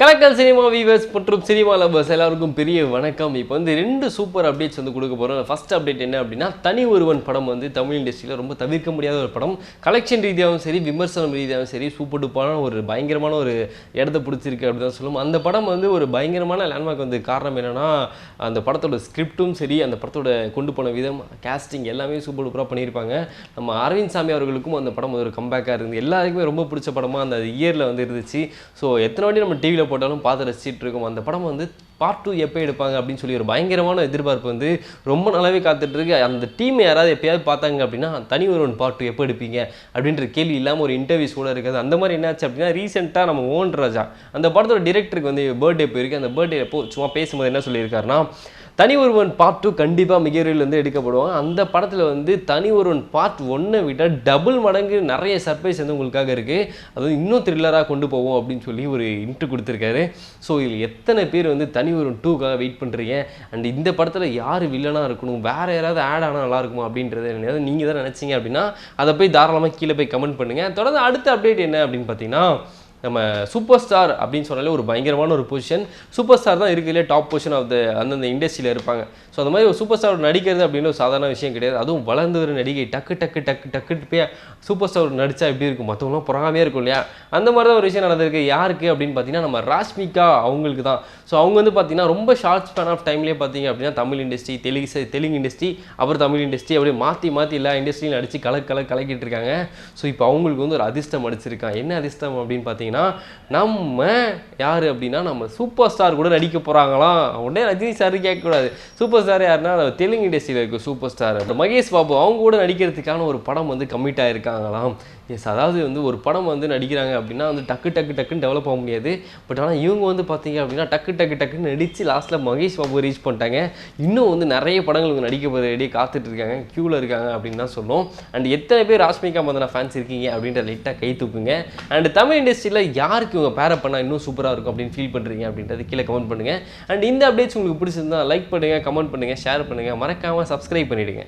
கலக்கல் cinema viewers மற்றும் cinema lovers எல்லாருக்கும் பெரிய வணக்கம். இப்போ வந்து ரெண்டு சூப்பர் அப்டேட்ஸ் வந்து கொடுக்க போகிறோம் ஃபஸ்ட் அப்டேட் என்ன அப்படின்னா தனி ஒருவன் படம் வந்து தமிழ் இண்டஸ்ட்ரியில் ரொம்ப தவிர்க்க முடியாத ஒரு படம். கலெக்ஷன் ரீதியாகவும் சரி விமர்சனம் ரீதியாகவும் சரி சூப்பர் டூப்பான ஒரு பயங்கரமான ஒரு இடத்த பிடிச்சிருக்கு அப்படின்னு தான் சொல்லுவோம் அந்த படம் வந்து ஒரு பயங்கரமான லேண்ட்மார்க் வந்து காரணம் என்னென்னா அந்த படத்தோட ஸ்கிரிப்டும் சரி அந்த படத்தோட கொண்டு போன விதம் கேஸ்டிங் எல்லாமே சூப்பர் டூப்பராக பண்ணியிருப்பாங்க. நம்ம அரவிந்த் சாமி அவர்களுக்கும் அந்த படம் ஒரு கம்பேக்காக இருந்து எல்லாருக்குமே ரொம்ப பிடிச்ச படமாக அந்த இயரில் வந்து இருந்துச்சு. ஸோ எத்தனை வாட்டி நம்ம டிவியில் போட்டாலும் பார்த்து ரசிச்சிட்டு இருக்கோம். அந்த படம் வந்து பார்ட் டூ எப்போ எடுப்பாங்க அப்படின்னு சொல்லி ஒரு பயங்கரமான எதிர்பார்ப்பு வந்து ரொம்ப நல்லாவே காத்துட்ருக்கு அந்த டீம் யாராவது எப்பயாவது பார்த்தாங்க அப்படின்னா தனி ஒருவன் பார்ட் டூ எப்போ எடுப்பீங்க? அப்படின்ற கேள்வி இல்லாமல் ஒரு இன்டர்வியூஸ் கூட இருக்காது. அந்த மாதிரி என்னாச்சு அப்படின்னா ரீசெண்டாக நம்ம ஓன் ராஜா அந்த படத்தோட டிரெக்டருக்கு வந்து பர்த்டே போயிருக்கு. அந்த பர்த்டே எப்போ சும்மா பேசும்போது என்ன சொல்லியிருக்காருன்னா தனி ஒருவன் பார்ட் டூ கண்டிப்பாக மிகரில் வந்து எடுக்கப்படுவாங்க. அந்த படத்தில் வந்து தனி ஒருவன் பார்ட் ஒன்னை விட டபுள் மடங்கு நிறைய சர்ப்ரைஸ் வந்து உங்களுக்காக இருக்குது அது இன்னும் த்ரில்லராக கொண்டு போவோம் அப்படின்னு சொல்லி ஒரு இன்ட்ரு கொடுத்துருக்காரு. ஸோ இதில் எத்தனை பேர் வந்து தனி ஒருவன் டூக்காக வெயிட் பண்ணுறீங்க அண்ட் இந்த படத்தில் யார் வில்லனாக இருக்கணும்? வேறு யாராவது ஆட் ஆனால் நல்லா இருக்குமா அப்படின்றத நீங்கள் தான் நினச்சிங்க அப்படின்னா அதை போய் தாராளமாக கீழே போய் கமெண்ட் பண்ணுங்கள் தொடர்ந்து அடுத்த அப்டேட் என்ன அப்படின்னு பார்த்தீங்கன்னா நம்ம சூப்பர் ஸ்டார் அப்படின்னு சொன்னாலே ஒரு பயங்கரமான ஒரு பொசிஷன் சூப்பர் ஸ்டார் தான் இருக்கிறதுலே டாப் பொசிஷன் ஆஃப் த அந்தந்த இண்டஸ்ட்ரியில் இருப்பாங்க. ஸோ அந்த மாதிரி ஒரு சூப்பர் ஸ்டார் நடிக்கிறது அப்படின்னு ஒரு சாதாரண விஷயம் கிடையாது. அதுவும் வளர்ந்து வர நடிகை டக்கு டக்கு டக்கு டக்குன்னு போய் சூப்பர் ஸ்டார் நடித்தா எப்படி இருக்கும்? மற்றவங்களாம் புறாமையாக இருக்கும் இல்லையா? அந்த மாதிரி தான் ஒரு விஷயம் நடந்திருக்கு. யாருக்கு அப்படின்னு பார்த்தீங்கன்னா நம்ம ராஷ்மிகா அவங்களுக்கு தான். ஸோ அவங்க வந்து பார்த்தீங்கன்னா ரொம்ப ஷார்ட் ஸ்பேன் ஆஃப் டைம்லேயே பார்த்தீங்க அப்படின்னா தமிழ் இண்டஸ்ட்ரி தெலுங்கு தெலுங்கு இண்டஸ்ட்ரி அப்புறம் தமிழ் இண்டஸ்ட்ரி அப்படியே மாற்றி மாற்றி எல்லா இண்டஸ்ட்ரியும் நடிச்சு கலக் கலக் கலக்கிட்டு இருக்காங்க. ஸோ இப்போ அவங்களுக்கு வந்து ஒரு அதிர்ஷ்டம் அடிச்சிருக்கான். என்ன அதிர்ஷ்டம் அப்படின்னு பார்த்தீங்கன்னா நம்ம யார் அப்படின்னா நம்ம சூப்பர் ஸ்டார் கூட நடிக்க போகிறாங்களாம் உடனே ரஜினி சார் கேட்கக்கூடாது. சூப்பர் ஸ்டார் யாருன்னா தெலுங்கு இண்டஸ்ட்ரியில் இருக்க சூப்பர் ஸ்டார் மகேஷ் பாபு அவங்க கூட நடிக்கிறதுக்கான ஒரு படம் வந்து கம்மிட் ஆகிருக்காங்களாம் எஸ் அதாவது வந்து ஒரு படம் வந்து நடிக்கிறாங்க அப்படின்னா வந்து டக்கு டக்கு டக்குன்னு டெவலப் ஆக முடியாது. பட் ஆனால் இவங்க வந்து பார்த்தீங்க அப்படின்னா டக்கு டக்கு டக்குன்னு நடித்து லாஸ்ட்டில் மகேஷ் பாபு ரீச் பண்ணிட்டாங்க. இன்னும் வந்து நிறைய படங்களுக்கு நடிக்க போகிற ரெடியாக காத்துட்டு இருக்காங்க. க்யூவில் இருக்காங்க அப்படின்னு தான் சொல்லும் அண்ட் எத்தனை பேர் ராஷ்மிகா மந்தனா ஃபேன்ஸ் இருக்கீங்க அப்படின்ற லைட்டாக கை தூக்குங்க. அண்ட் தமிழ் இண்டஸ்ட்ரியில் யாருக்கு இவங்க பேரப் பண்ணால் இன்னும் சூப்பராக இருக்கும் அப்படின்னு ஃபீல் பண்ணுறீங்க அப்படின்றது கீழே கமெண்ட் பண்ணுங்கள் அண்ட் இந்த அப்டேட்ஸ் உங்களுக்கு பிடிச்சிருந்தா லைக் பண்ணுங்கள் கமெண்ட் பண்ணுங்கள் ஷேர் பண்ணுங்கள் மறக்காமல் சப்ஸ்கிரைப் பண்ணிவிடுங்க